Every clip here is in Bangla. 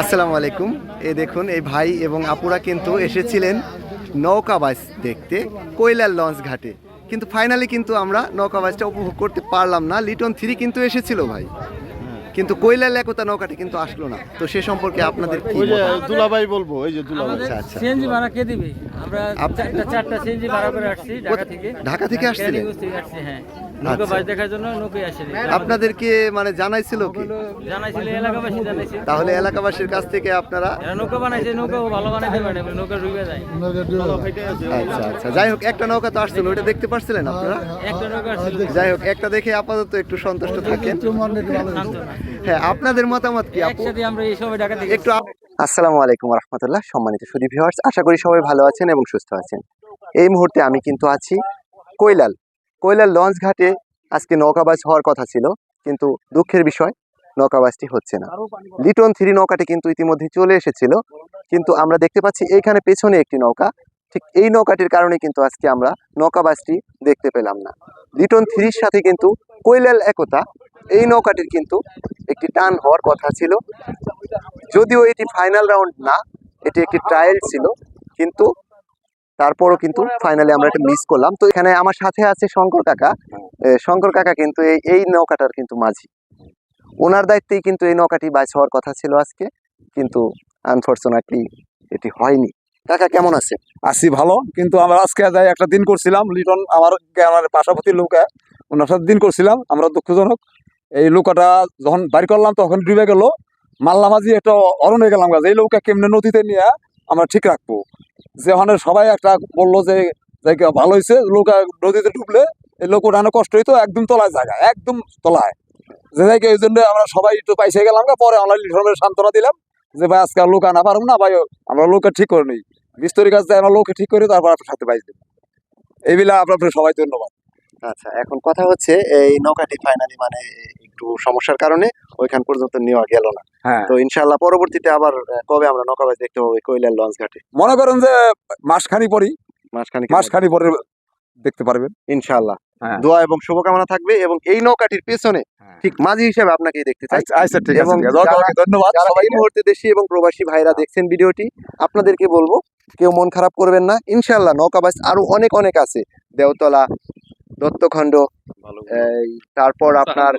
আসসালামু আলাইকুম। এ দেখুন এই ভাই এবং আপুরা কিন্তু এসেছিলেন নৌকাবাস দেখতে কৈলার লঞ্চ ঘাটে। কিন্তু ফাইনালি কিন্তু আমরা নৌকাবাসটা উপভোগ করতে পারলাম না। লিটন থ্রি কিন্তু এসেছিল ভাই। কিন্তু কৈলার একতা নৌকাটি কিন্তু আসলো না। তো সে সম্পর্কে আপনাদের কি দুলাভাই বলব এই যে দুলাভাই। আচ্ছা আচ্ছা। সিএনজি ভাড়া কে দিবে? আমরা চারটা চারটা সিএনজি ভাড়া করে আসছি ঢাকা থেকে। ঢাকা থেকে আসছিলেন? থেকে আসছি হ্যাঁ। নৌকা আচ্ছা। বাস দেখার জন্য নৌকায় আসেনি। আপনাদেরকে মানে জানাইছিল কি? জানাইছিল এলাকাবাসী জানাইছে। তাহলে এলাকাবাসীর কাছ থেকে আপনারা নৌকা বানাইছে নৌকা ভালো বানাইতে পারে নৌকা ডুবে যায়। আচ্ছা আচ্ছা। যাই হোক একটা নৌকা তো আসছিল ওটা দেখতে পারছিলেন আপনারা? একটা নৌকা আসছিল। যাই হোক একটা দেখে আপাতত একটু সন্তুষ্ট থাকেন। হ্যাঁ আপনাদের মতামত কি একসাথে আমরা এই সবাই ঢাকা থেকে একটু আসসালামু আলাইকুম রহমতুল্লাহ। সম্মানিত সুদী ভিউয়ার্স আশা করি সবাই ভালো আছেন এবং সুস্থ আছেন। এই মুহূর্তে আমি কিন্তু আছি কৈলাল কৈলাল লঞ্চ ঘাটে আজকে নৌকাবাজ হওয়ার কথা ছিল, কিন্তু দুঃখের বিষয় নৌকাবাজটি হচ্ছে না। লিটন থ্রি নৌকাটি কিন্তু ইতিমধ্যে চলে এসেছিল, কিন্তু আমরা দেখতে পাচ্ছি এইখানে পেছনে একটি নৌকা, ঠিক এই নৌকাটির কারণে কিন্তু আজকে আমরা নৌকাবাজটি দেখতে পেলাম না। লিটন থ্রির সাথে কিন্তু কৈলাল একতা, এই নৌকাটির কিন্তু একটি টান হওয়ার কথা ছিল। যদিও এটি ফাইনাল রাউন্ড না, এটি একটি ট্রায়াল ছিল, কিন্তু তারপরও কিন্তু ফাইনালি আমরা এটা মিস করলাম। তো এখানে আমার সাথে আছে শঙ্কর কাকা। শঙ্কর কাকা কিন্তু এই এই নৌকাটার কিন্তু মাঝি। ওনার দায়িত্বেই কিন্তু এই নৌকাটি বাইচ হওয়ার কথা ছিল আজকে। কিন্তু আনফর্চুনেটলি এটি হয়নি। কাকা কেমন আছে? আছি ভালো। কিন্তু আমরা আজকে যাই একটা দিন করছিলাম। লিটন আমার আমার পাশাপাশি লোকে। ওনার সাথে দিন করছিলাম। আমরা দুঃখজনক। এই নৌকাটা যখন বাড়ি করলাম তখন ডুবে গেল। মাল্লা মাঝি একটা অরণ্যে গেলাম গাছ এই নৌকা কেমনে নদীতে নিয়ে আমরা ঠিক রাখব। যে ওখানে সবাই একটা বলল যে ভালো হয়েছে নৌকা নদীতে ডুবলে এই লোক ওঠানো কষ্ট হইতো একদম তলায় জায়গা একদম তলায়। যে জায়গা এই জন্য আমরা সবাই একটু পাইছে গেলাম গা, পরে আমরা লিটনের সান্ত্বনা দিলাম যে ভাই আজকে আর লোক আনা পারব না ভাই আমরা লোককে ঠিক করে নিই। বিস্তরি কাজ আমরা লোককে ঠিক করি তারপর আপনার সাথে পাইছি। এই বিলা আপনার সবাই ধন্যবাদ। আচ্ছা এখন কথা হচ্ছে এই নৌকাটি ফাইনালি মানে একটু সমস্যার কারণে ওইখান পর্যন্ত নেওয়া গেল না। হ্যাঁ। তো ইনশাআল্লাহ পরবর্তীতে আবার কবে আমরা নৌকাবাজ দেখতে পাবো কৈলার লঞ্চ ঘাটে? মনে করেন যে মাসখানি পরই মাসখানেক মাসখানি পরে দেখতে পারবেন। ইনশাআল্লাহ। হ্যাঁ। দোয়া এবং শুভকামনা থাকবে এবং এই নৌকাটির পেছনে হ্যাঁ। ঠিক মাঝি হিসেবে আপনাকেই দেখতে চাই। আচ্ছা আচ্ছা, ঠিক আছে এবং ধন্যবাদ এই মুহূর্তে দেশি এবং প্রবাসী ভাইরা দেখছেন ভিডিওটি আপনাদেরকে বলব কেউ মন খারাপ করবেন না। ইনশাআল্লাহ নৌকাবাজ আরও অনেক অনেক আছে। দেওতলা দত্তখণ্ড তারপর আপনার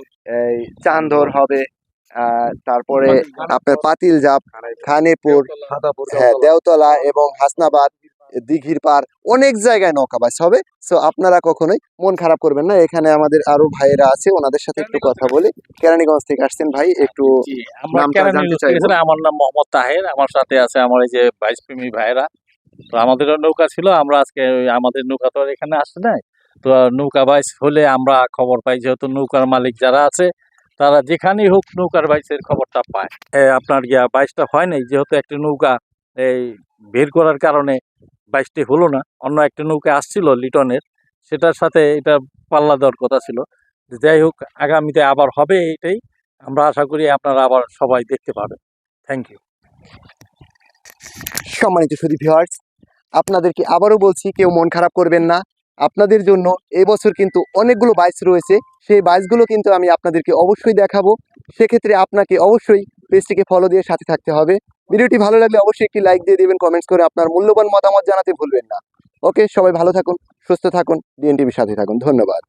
চান্দর হবে তারপরে আপনার পাতিল জাপ খানেপুর হ্যাঁ দেওতলা এবং হাসনাবাদ দিঘির পার অনেক জায়গায় নৌকাবাজ হবে। সো আপনারা কখনোই মন খারাপ করবেন না। এখানে আমাদের আরও ভাইয়েরা আছে ওনাদের সাথে একটু কথা বলি। কেরানীগঞ্জ থেকে আসছেন ভাই একটু আমরা নাম মোহাম্মদ তাহের আমার সাথে আছে আমার এই যে বাইশ প্রেমী ভাইরা তো আমাদের নৌকা ছিল আমরা আজকে আমাদের নৌকা তো এখানে আসে নাই। তো নৌকা বাইশ হলে আমরা খবর পাই যেহেতু নৌকার মালিক যারা আছে, তারা যেখানেই হোক নৌকার বাইশের খবরটা পায়। আপনার গিয়া বাইশটা হয় নাই, যেহেতু একটা নৌকা এই বের করার কারণে বাইশটি হলো না, অন্য একটা নৌকা আসছিল লিটনের, সেটার সাথে এটা পাল্লা দেওয়ার কথা ছিল। যাই হোক, আগামীতে আবার হবে এটাই, আমরা আশা করি আপনারা আবার সবাই দেখতে পাবেন। থ্যাংক ইউ সম্মানিত সুদী ভিউয়ার্স আপনাদেরকে আবারও বলছি, কেউ মন খারাপ করবেন না। আপনাদের জন্য এবছর কিন্তু অনেকগুলো বাইস রয়েছে। সেই বাইসগুলো কিন্তু আমি আপনাদেরকে অবশ্যই দেখাবো। সেক্ষেত্রে আপনাকে অবশ্যই পেজটিকে ফলো দিয়ে সাথে থাকতে হবে। ভিডিওটি ভালো লাগলে অবশ্যই একটি লাইক দিয়ে দেবেন কমেন্টস করে আপনার মূল্যবান মতামত জানাতে ভুলবেন না। ওকে সবাই ভালো থাকুন, সুস্থ থাকুন ডিএনটিভির সাথে থাকুন। ধন্যবাদ।